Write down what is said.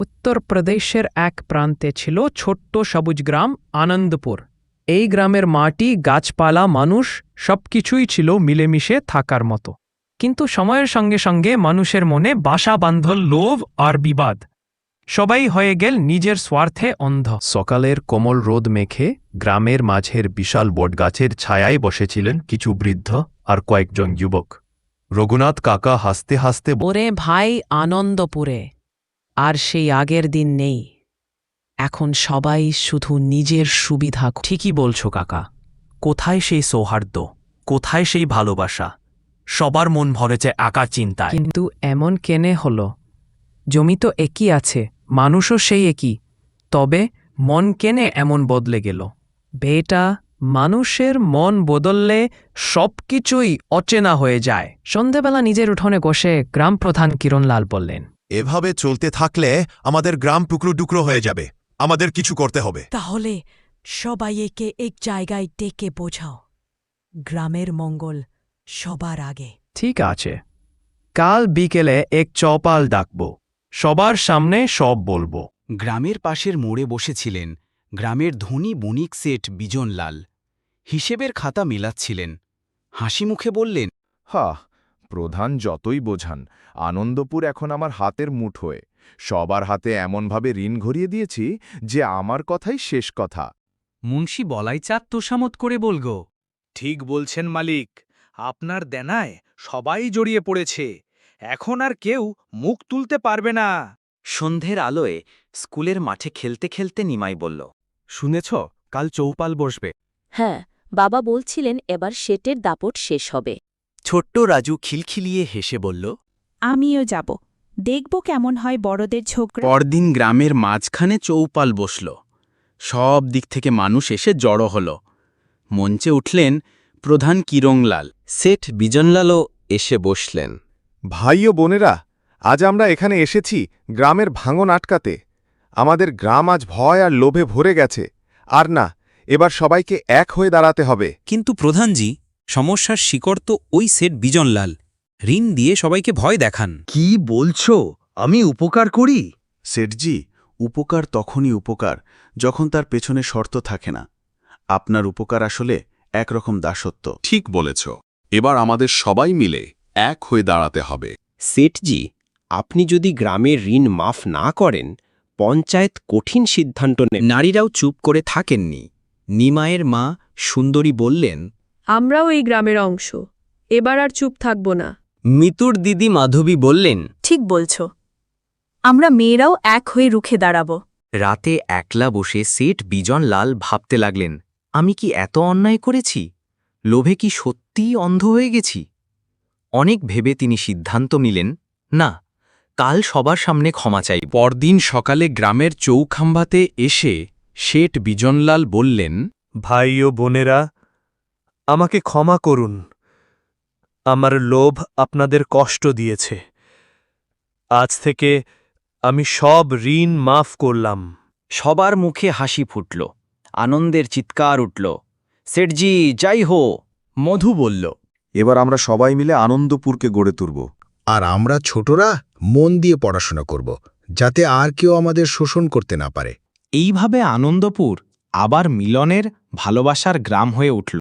উত্তরপ্রদেশের এক প্রান্তে ছিল ছোট্ট সবুজ গ্রাম আনন্দপুর। এই গ্রামের মাটি গাছপালা মানুষ সবকিছুই ছিল মিলেমিশে থাকার মতো। কিন্তু সময়ের সঙ্গে সঙ্গে মানুষের মনে বাসা বান্ধল লোভ আর বিবাদ। সবাই হয়ে গেল নিজের স্বার্থে অন্ধ। সকালের কোমল রোদ মেখে গ্রামের মাঝের বিশাল বটগাছের ছায়ায় বসেছিলেন কিছু বৃদ্ধ আর কয়েকজন যুবক। রঘুনাথ কাকা হাসতে হাসতে ওরে ভাই আনন্দপুরে। আর সেই আগের দিন নেই। এখন সবাই শুধু নিজের সুবিধা ঠিকই বলছো কাকা। কোথায় সেই সৌহার্দ্য? কোথায় সেই ভালোবাসা? সবার মন ভরেছে একা চিন্তায়। কিন্তু এমন কেনে হলো? জমি তো একই আছে মানুষও সেই একই। তবে মন কেনে এমন বদলে গেল? বেটা মানুষের মন বদললে সবকিছুই অচেনা হয়ে যায়। সন্ধেবেলা নিজের উঠোনে বসে গ্রাম প্রধান কিরণলাল বললেন এভাবে চলতে থাকলে আমাদের গ্রাম টুকরো টুকরো হয়ে যাবে। আমাদের কিছু করতে হবে। তাহলে সবাই একে এক জায়গায় ডেকে বোঝাও। গ্রামের মঙ্গল সবার আগে। ঠিক আছে। কাল বিকেলে এক চপাল ডাকব। সবার সামনে সব বলব। গ্রামের পাশের মোড়ে বসেছিলেন গ্রামের ধনী বণিক সেট বিজনলাল। হিসেবের খাতা মেলাচ্ছিলেন। হাসি মুখে বললেন হা প্রধান যতই বোঝান আনন্দপুর এখন আমার হাতের মুঠোয় সবার হাতে এমনভাবে ঋণ ঘরিয়ে দিয়েছি যে আমার কথাই শেষ কথা। মুন্সি বলাই চাঁদ তোষামত করে বলগো ঠিক বলছেন মালিক আপনার দেনায় সবাই জড়িয়ে পড়েছে। এখন আর কেউ মুখ তুলতে পারবে না। সন্ধ্যের আলোয় স্কুলের মাঠে খেলতে খেলতে নিমাই বলল শুনেছ কাল চৌপাল বসবে। হ্যাঁ বাবা বলছিলেন এবার শেটের দাপট শেষ হবে। ছোট্ট রাজু খিলখিলিয়ে হেসে বলল আমিও যাব। দেখব কেমন হয় বড়দের ঝগড়া। পরদিন গ্রামের মাঝখানে চৌপাল বসল। সব দিক থেকে মানুষ এসে জড়ো হল। মঞ্চে উঠলেন প্রধান কিরংলাল সেঠ বিজনলালও এসে বসলেন। ভাই ও বোনেরা আজ আমরা এখানে এসেছি গ্রামের ভাঙন আটকাতে। আমাদের গ্রাম আজ ভয় আর লোভে ভরে গেছে। আর না এবার সবাইকে এক হয়ে দাঁড়াতে হবে। কিন্তু প্রধানজি সমস্যার শিকড় তো ওই সেট বিজনলাল। ঋণ দিয়ে সবাইকে ভয় দেখান। কি বলছো? আমি উপকার করি? সেটজি উপকার তখনই উপকার যখন তার পেছনে শর্ত থাকে না। আপনার উপকার আসলে একরকম দাসত্ব। ঠিক বলেছ। এবার আমাদের সবাই মিলে এক হয়ে দাঁড়াতে হবে। সেঠজি আপনি যদি গ্রামের ঋণ মাফ না করেন পঞ্চায়েত কঠিন সিদ্ধান্ত নেন নারীরাও চুপ করে থাকেননি। নিমায়ের মা সুন্দরী বললেন আমরাও এই গ্রামের অংশ। এবার আর চুপ থাকব না। মিতুর দিদি মাধবী বললেন ঠিক বলছ। আমরা মেয়েরাও এক হয়ে রুখে দাঁড়াব। রাতে একলা বসে সেট বিজনলাল ভাবতে লাগলেন আমি কি এত অন্যায় করেছি? লোভে কি সত্যিই অন্ধ হয়ে গেছি? অনেক ভেবে তিনি সিদ্ধান্ত নিলেন না কাল সবার সামনে ক্ষমা চাই পরদিন সকালে গ্রামের চৌখাম্বাতে এসে শেঠ বিজনলাল বললেন ভাই ও বোনেরা আমাকে ক্ষমা করুন। আমার লোভ আপনাদের কষ্ট দিয়েছে। আজ থেকে আমি সব ঋণ মাফ করলাম। সবার মুখে হাসি ফুটল আনন্দের চিৎকার উঠল। সেটজি যাই হো মধু বলল। এবার আমরা সবাই মিলে আনন্দপুরকে গড়ে তুলব। আর আমরা ছোটরা মন দিয়ে পড়াশোনা করব যাতে আর কেউ আমাদের শোষণ করতে না পারে। এইভাবে আনন্দপুর আবার মিলনের ভালোবাসার গ্রাম হয়ে উঠল।